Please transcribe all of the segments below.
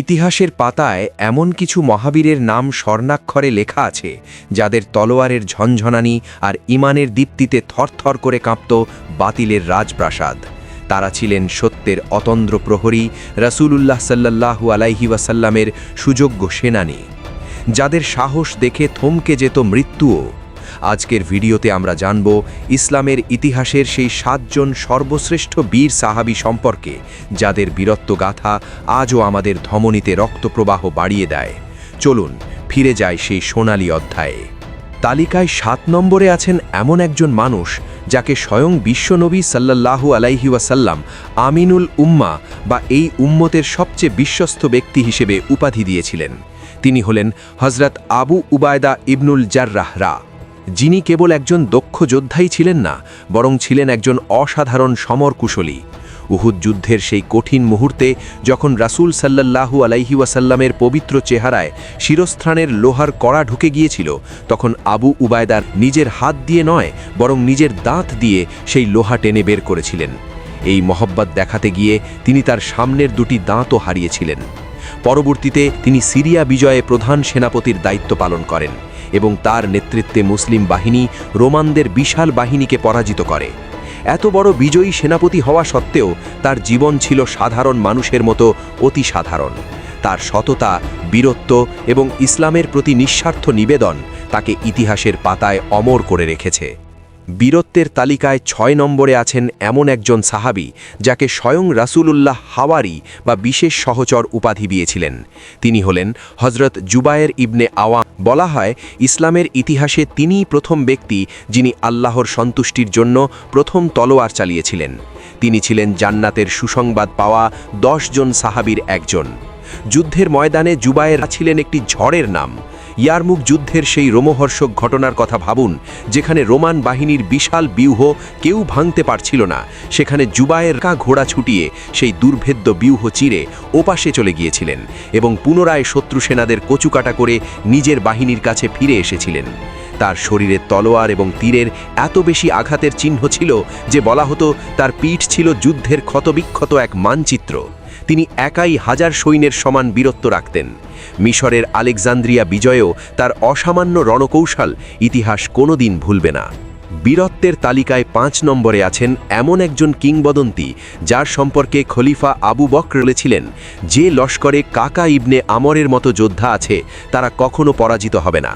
ইতিহাসের পাতায় এমন কিছু মহাবীরের নাম স্বর্ণাক্ষরে লেখা আছে, যাদের তলোয়ারের ঝনঝনানি আর ইমানের দীপ্তিতে থরথর করে কাঁপত বাতিলের রাজপ্রাসাদ। তারা ছিলেন সত্যের অতন্দ্র প্রহরী, রসুলুল্লাহ সাল্লাহু আলাইহি ওয়াসাল্লামের সুযোগ্য সেনানী। যাদের সাহস দেখে থমকে যেত মৃত্যুও আজকের ভিডিওতে আমরা জানব ইসলামের ইতিহাসের সেই সাতজন সর্বশ্রেষ্ঠ বীর সাহাবী সম্পর্কে, যাদের বীরত্ব গাথা আজও আমাদের ধমনীতে রক্তপ্রবাহ বাড়িয়ে দেয়। চলুন ফিরে যায় সেই সোনালী অধ্যায়ে। তালিকায় সাত নম্বরে আছেন এমন একজন মানুষ, যাকে স্বয়ং বিশ্বনবী সাল্লাল্লাহু আলাইহি ওয়াসাল্লাম আমিনুল উম্মা বা এই উম্মতের সবচেয়ে বিশ্বস্ত ব্যক্তি হিসেবে উপাধি দিয়েছিলেন। তিনি হলেন হজরত আবু উবায়দা ইবনুল জাররাহরা। যিনি কেবল একজন দক্ষ যোদ্ধাই ছিলেন না, বরং ছিলেন একজন অসাধারণ সমর কুশলী উহুদ যুদ্ধের সেই কঠিন মুহূর্তে যখন রাসূল সাল্লাল্লাহু আলাইহি ওয়াসাল্লামের পবিত্র চেহারায় শিরস্থানের লোহার কড়া ঢুকে গিয়েছিল, তখন আবু উবায়দার নিজের হাত দিয়ে নয়, বরং নিজের দাঁত দিয়ে সেই লোহা টেনে বের করেছিলেন। এই মহব্বত দেখাতে গিয়ে তিনি তার সামনের দুটি দাঁতও হারিয়েছিলেন। পরবর্তীতে তিনি সিরিয়া বিজয়ে প্রধান সেনাপতির দায়িত্ব পালন করেন। এবং তার নেতৃত্বে মুসলিম বাহিনী রোমানদের বিশাল বাহিনীকে পরাজিত করে। এত বড় বিজয়ী সেনাপতি হওয়া সত্ত্বেও তার জীবন ছিল সাধারণ মানুষের মতো অতি সাধারণ তার সততা, বীরত্ব এবং ইসলামের প্রতি নিঃস্বার্থ নিবেদন তাকে ইতিহাসের পাতায় অমর করে রেখেছে। বীরত্বের তালিকায় ছয় নম্বরে আছেন এমন একজন সাহাবি যাকে স্বয়ং রাসূলুল্লাহ হাওয়ারি বা বিশেষ সহচর উপাধি দিয়েছিলেন। তিনি হলেন হজরত জুবায়ের ইবনে আওয়া বলা হয়, ইসলামের ইতিহাসে তিনিই প্রথম ব্যক্তি যিনি আল্লাহর সন্তুষ্টির জন্য প্রথম তলোয়ার চালিয়েছিলেন। তিনি ছিলেন জান্নাতের সুসংবাদ পাওয়া দশজন সাহাবির একজন। যুদ্ধের ময়দানে জুবায়ের ছিলেন একটি ঝড়ের নাম। ইয়ারমুখ যুদ্ধের সেই রোমহর্ষক ঘটনার কথা ভাবুন, যেখানে রোমান বাহিনীর বিশাল ব্যূহ কেউ ভাঙতে পারছিল না। সেখানে জুবায়ের কা ঘোড়া ছুটিয়ে সেই দুর্ভেদ্য ব্যূহ চিরে ওপাশে চলে গিয়েছিলেন এবং পুনরায় শত্রু সেনাদের কচুকাটা করে নিজের বাহিনীর কাছে ফিরে এসেছিলেন। তার শরীরে তলোয়ার এবং তীরের এত বেশি আঘাতের চিহ্ন ছিল যে বলা হতো তার পিঠ ছিল যুদ্ধের ক্ষতবিক্ষত এক মানচিত্র। তিনি একাই হাজার সৈন্যের সমান বীরত্ব রাখতেন। মিশরের আলেকজান্দ্রিয়া বিজয়েও তার অসামান্য রণকৌশল ইতিহাস কোনোদিন ভুলবে না। বীরত্বের তালিকায় পাঁচ নম্বরে আছেন এমন একজন কিংবদন্তি যার সম্পর্কে খলিফা আবু বকর বলেছিলেন, যে লস্করে কাকা ইবনে আমরের মতো যোদ্ধা আছে, তারা কখনো পরাজিত হবে না।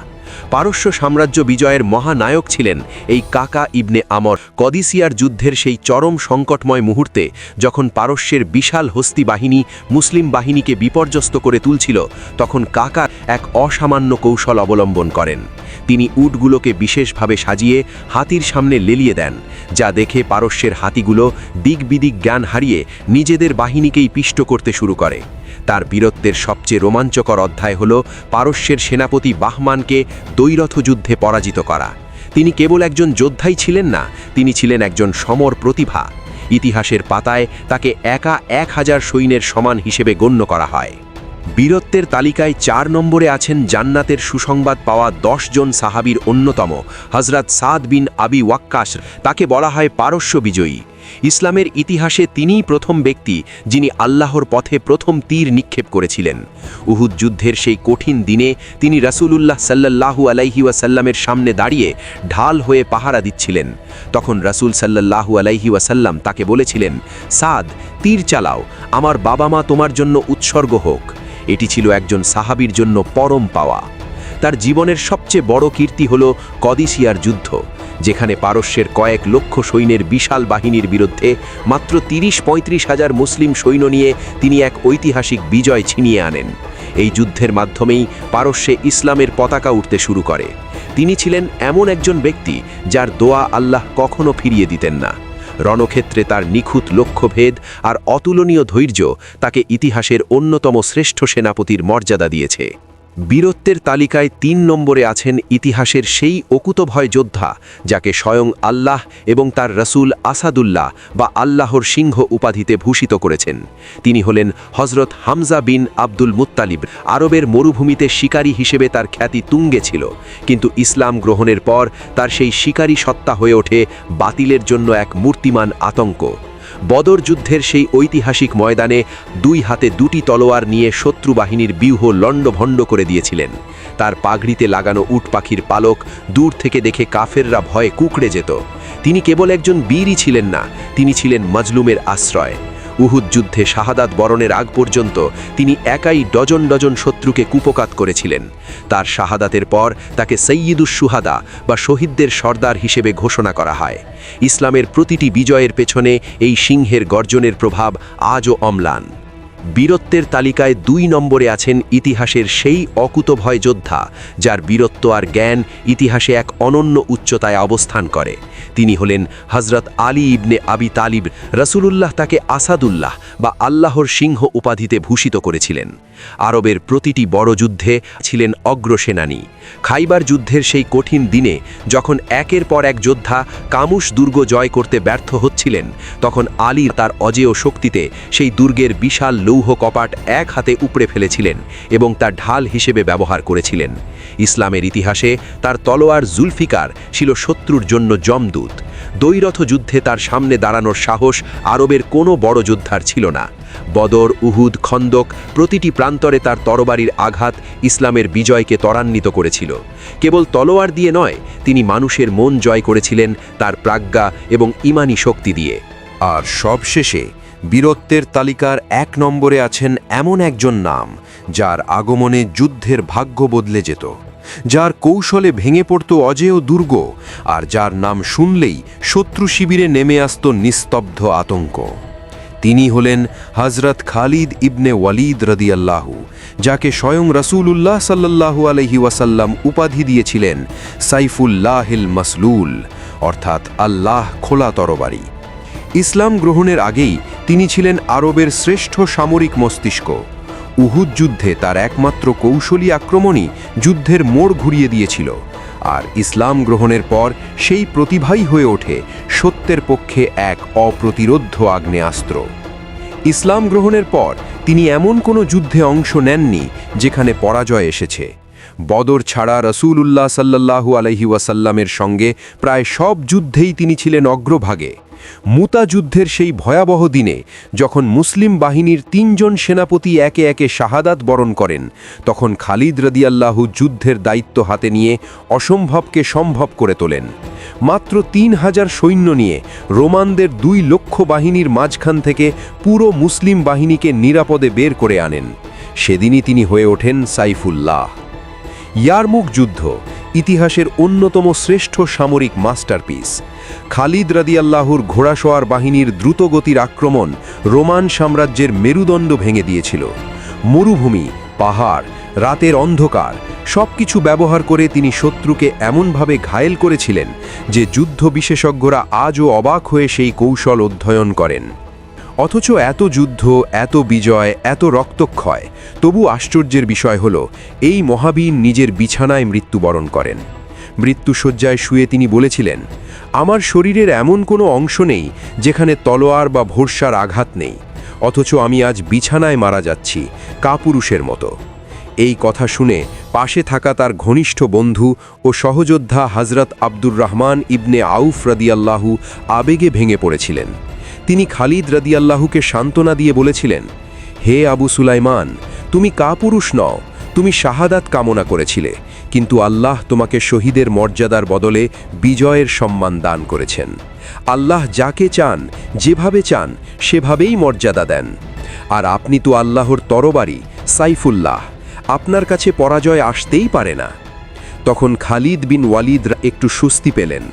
পারস্য সাম্রাজ্য বিজয়ের মহানায়ক ছিলেন এই কাকা ইবনে আমর। কদিসিয়ার যুদ্ধের সেই চরম সংকটময় মুহূর্তে যখন পারস্যের বিশাল হস্তি বাহিনী মুসলিম বাহিনীকে বিপর্যস্ত করে তুলছিল, তখন কাকা এক অসামান্য কৌশল অবলম্বন করেন। তিনি উটগুলোকে বিশেষভাবে সাজিয়ে হাতির সামনে লেলিয়ে দেন, যা দেখে পারস্যের হাতিগুলো দিক বিদিক জ্ঞান হারিয়ে নিজেদের বাহিনীকেই পিষ্ট করতে শুরু করে। তার বীরত্বের সবচেয়ে রোমাঞ্চকর অধ্যায় হল পারস্যের সেনাপতি বাহমানকে দৈরথ যুদ্ধে পরাজিত করা। তিনি কেবল একজন যোদ্ধাই ছিলেন না, তিনি ছিলেন একজন সমর প্রতিভা। ইতিহাসের পাতায় তাকে একা এক হাজার সৈন্যের সমান হিসেবে গণ্য করা হয়। বীরত্বের তালিকায় চার নম্বরে আছেন জান্নাতের সুসংবাদ পাওয়া দশ জন সাহাবির অন্যতম হজরত সাদ বিন আবি ওয়াক্কাস। তাকে বলা হয় পারস্য বিজয়ী। ইসলামের ইতিহাসে তিনিই প্রথম ব্যক্তি যিনি আল্লাহর পথে প্রথম তীর নিক্ষেপ করেছিলেন। উহুদ যুদ্ধের সেই কঠিন দিনে তিনি রাসূলুল্লাহ সাল্লাল্লাহু আলাইহি ওয়াসাল্লামের সামনে দাঁড়িয়ে ঢাল হয়ে পাহারা দিচ্ছিলেন। তখন রাসূল সাল্লাল্লাহু আলাইহি ওয়াসাল্লাম তাকে বলেছিলেন, সাদ, তীর চালাও, আমার বাবা মা তোমার জন্য উৎসর্গ হোক। এটি ছিল একজন সাহাবির জন্য পরম পাওয়া। তার জীবনের সবচেয়ে বড় কীর্তি হল কদিসিয়ার যুদ্ধ, যেখানে পারস্যের কয়েক লক্ষ সৈন্যের বিশাল বাহিনীর বিরুদ্ধে মাত্র তিরিশ পঁয়ত্রিশ হাজার মুসলিম সৈন্য নিয়ে তিনি এক ঐতিহাসিক বিজয় ছিনিয়ে আনেন। এই যুদ্ধের মাধ্যমেই পারস্যে ইসলামের পতাকা উঠতে শুরু করে। তিনি ছিলেন এমন একজন ব্যক্তি যার দোয়া আল্লাহ কখনো ফিরিয়ে দিতেন না। রণক্ষেত্রে তার নিখুঁত লক্ষ্যভেদ আর অতুলনীয় ধৈর্য তাকে ইতিহাসের অন্যতম শ্রেষ্ঠ সেনাপতির মর্যাদা দিয়েছে। বীরত্বের তালিকায় তিন নম্বরে আছেন ইতিহাসের সেই অকুতভয় যোদ্ধা, যাকে স্বয়ং আল্লাহ এবং তার রসুল আসাদুল্লাহ বা আল্লাহর সিংহ উপাধিতে ভূষিত করেছেন। তিনি হলেন হজরত হামজা বিন আব্দুল মুত্তালিব। আরবের মরুভূমিতে শিকারী হিসেবে তার খ্যাতি তুঙ্গে ছিল, কিন্তু ইসলাম গ্রহণের পর তার সেই শিকারী সত্তা হয়ে ওঠে বাতিলের জন্য এক মূর্তিমান আতঙ্ক। বদর যুদ্ধের সেই ঐতিহাসিক ময়দানে দুই হাতে দুটি তলোয়ার নিয়ে শত্রু বাহিনীর বিউহ লণ্ডভণ্ড করে দিয়েছিলেন। তার পাগড়িতে লাগানো উট পাখির পালক দূর থেকে দেখে কাফেররা ভয়ে কুকড়ে যেত। তিনি কেবল একজন বীরই ছিলেন না, তিনি ছিলেন মজলুমের আশ্রয়। উহুদ যুদ্ধে শাহাদাত বরণের আগ পর্যন্ত তিনি একাই ডজন ডজন শত্রুকে কুপকাত করেছিলেন। তার শাহাদাতের পর তাকে সৈয়দুস সুহাদা বা শহীদদের সর্দার হিসেবে ঘোষণা করা হয়। ইসলামের প্রতিটি বিজয়ের পেছনে এই সিংহের গর্জনের প্রভাব আজও অম্লান। বীরত্বের তালিকায় দুই নম্বরে আছেন ইতিহাসের সেই অকুতভয় যোদ্ধা, যার বীরত্ব আর জ্ঞান ইতিহাসে এক অনন্য উচ্চতায় অবস্থান করে। তিনি হলেন হজরত আলী ইবনে আবি তালিব, রসুলুল্লাহ তাকে আসাদুল্লাহ বা আল্লাহর সিংহ উপাধিতে ভূষিত করেছিলেন। আরবের প্রতিটি বড় যুদ্ধে ছিলেন অগ্রসেনানী। খাইবার যুদ্ধের সেই কঠিন দিনে যখন একের পর এক যোদ্ধা কামুস দুর্গ জয় করতে ব্যর্থ হচ্ছিলেন, তখন আলী তার অজেয় শক্তিতে সেই দুর্গের বিশাল লৌহ কপাট এক হাতে উপড়ে ফেলেছিলেন এবং তার ঢাল হিসেবে ব্যবহার করেছিলেন। ইসলামের ইতিহাসে তার তলোয়ার জুলফিকার ছিল শত্রুর জন্য জমদূত দ্বৈরথ যুদ্ধে তার সামনে দাঁড়ানোর সাহস আরবের কোনো বড় যোদ্ধার ছিল না। বদর, উহুদ, খন্দক প্রতিটি প্রান্তরে তার তরবারির আঘাত ইসলামের বিজয়কে ত্বরান্বিত করেছিল। কেবল তলোয়ার দিয়ে নয়, তিনি মানুষের মন জয় করেছিলেন তার প্রাজ্ঞা এবং ইমানি শক্তি দিয়ে। আর সবশেষে বীরত্বের তালিকার এক নম্বরে আছেন এমন একজন নাম, যার আগমনে যুদ্ধের ভাগ্য বদলে যেত, যার কৌশলে ভেঙে পড়ত অজেয় দুর্গ, আর যার নাম শুনলেই শত্রু শিবিরে নেমে আসত নিস্তব্ধ আতঙ্ক। তিনি হলেন হজরত খালিদ ইবনে ওয়ালিদ রদি রদিয়াল্লাহু, যাকে স্বয়ং রসুলুল্লাহ সাল্লাহু আলহি ওয়াসাল্লাম উপাধি দিয়েছিলেন, সাইফুল্লাহিল মাসলুল, অর্থাৎ আল্লাহ খোলা তরবারি। ইসলাম গ্রহণের আগেই তিনি ছিলেন আরবের শ্রেষ্ঠ সামরিক মস্তিষ্ক। উহুদ যুদ্ধে তার একমাত্র কৌশলী আক্রমণই যুদ্ধের মোড় ঘুরিয়ে দিয়েছিল, আর ইসলাম গ্রহণের পর সেই প্রতিভাই হয়ে ওঠে সত্যের পক্ষে এক অপ্রতিরোধ্য আগ্নেয়াস্ত্র। ইসলাম গ্রহণের পর তিনি এমন কোনো যুদ্ধে অংশ নেননি যেখানে পরাজয় এসেছে। বদর ছাড়া রসুল উল্লাহ সাল্লাহু আলহি ওয়াসাল্লামের সঙ্গে প্রায় সব যুদ্ধেই তিনি ছিলেন অগ্রভাগে। মুতা যুদ্ধের সেই ভয়াবহ দিনে, যখন মুসলিম বাহিনীর তিনজন সেনাপতি একে একে শাহাদাত বরণ করেন, তখন খালিদ রদিয়াল্লাহু যুদ্ধের দায়িত্ব হাতে নিয়ে অসম্ভবকে সম্ভব করে তোলেন। মাত্র তিন হাজার সৈন্য নিয়ে রোমানদের দুই লক্ষ বাহিনীর মাঝখান থেকে পুরো মুসলিম বাহিনীকে নিরাপদে বের করে আনেন। সেদিনই তিনি হয়ে ওঠেন সাইফুল্লাহ। ইয়ারমুখ যুদ্ধ ইতিহাসের অন্যতম শ্রেষ্ঠ সামরিক মাস্টারপিস। খালিদ রাদিয়াল্লাহুর ঘোড়াশোয়ার বাহিনীর দ্রুতগতির আক্রমণ রোমান সাম্রাজ্যের মেরুদণ্ড ভেঙে দিয়েছিল। মরুভূমি, পাহাড়, রাতের অন্ধকার সব কিছু ব্যবহার করে তিনি শত্রুকে এমনভাবে ঘায়েল করেছিলেন যে যুদ্ধ বিশেষজ্ঞরা আজও অবাক হয়ে সেই কৌশল অধ্যয়ন করেন। অথচ এত যুদ্ধ, এত বিজয়, এত রক্তক্ষয়। তবু আশ্চর্যের বিষয় হল, এই মহাবীর নিজের বিছানায় মৃত্যুবরণ করেন। মৃত্যুসজ্জায় শুয়ে তিনি বলেছিলেন, আমার শরীরের এমন কোনো অংশ নেই যেখানে তলোয়ার বা ভরসার আঘাত নেই, অথচ আমি আজ বিছানায় মারা যাচ্ছি, কাপুরুষের মতো। এই কথা শুনে পাশে থাকা তার ঘনিষ্ঠ বন্ধু ও সহযোদ্ধা হজরত আব্দুর রহমান ইবনে আউফ রদিয়াল্লাহু আবেগে ভেঙে পড়েছিলেন। তিনি খালিদ রদিয়াল্লাহুকে সান্ত্বনা দিয়ে বলেছিলেন, হে আবু সুলাইমান, তুমি কাপুরুষ নও, তুমি শাহাদাত কামনা করেছিলে, কিন্তু আল্লাহ তোমাকে শহীদের মর্যাদার বদলে বিজয়ের সম্মান দান করেছেন। আল্লাহ যাকে চান, যেভাবে চান, সেভাবেই মর্যাদা দেন। আর আপনি তো আল্লাহর তরবারি, সাইফুল্লাহ, আপনার কাছে পরাজয় আসতেই পারে না। তখন খালিদ বিন ওয়ালিদ একটু স্বস্তি পেলেন।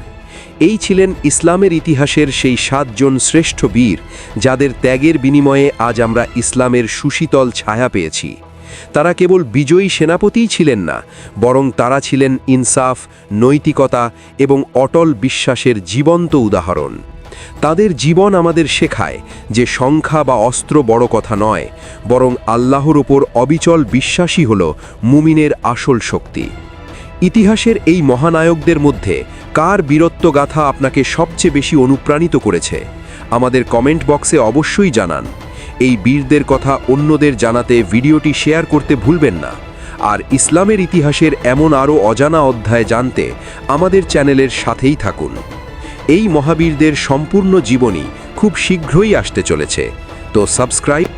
এই ছিলেন ইসলামের ইতিহাসের সেই সাতজন শ্রেষ্ঠ বীর, যাদের ত্যাগের বিনিময়ে আজ আমরা ইসলামের সুশীতল ছায়া পেয়েছি। তারা কেবল বিজয়ী সেনাপতিই ছিলেন না, বরং তারা ছিলেন ইনসাফ, নৈতিকতা এবং অটল বিশ্বাসের জীবন্ত উদাহরণ। তাদের জীবন আমাদের শেখায় যে সংখ্যা বা অস্ত্র বড় কথা নয়, বরং আল্লাহর ওপর অবিচল বিশ্বাসী হল মুমিনের আসল শক্তি। ইতিহাসের এই মহানায়কদের মধ্যে কার বীরত্ব গাথা আপনাকে সবচেয়ে বেশি অনুপ্রাণিত করেছে? আমাদের কমেন্ট বক্সে অবশ্যই জানান। এই বীরদের কথা অন্যদের জানাতে ভিডিওটি শেয়ার করতে ভুলবেন না। আর ইসলামের ইতিহাসের এমন আরও অজানা অধ্যায় জানতে আমাদের চ্যানেলের সাথেই থাকুন। এই মহাবীরদের সম্পূর্ণ জীবনী খুব শীঘ্রই আসতে চলেছে। তো সাবস্ক্রাইব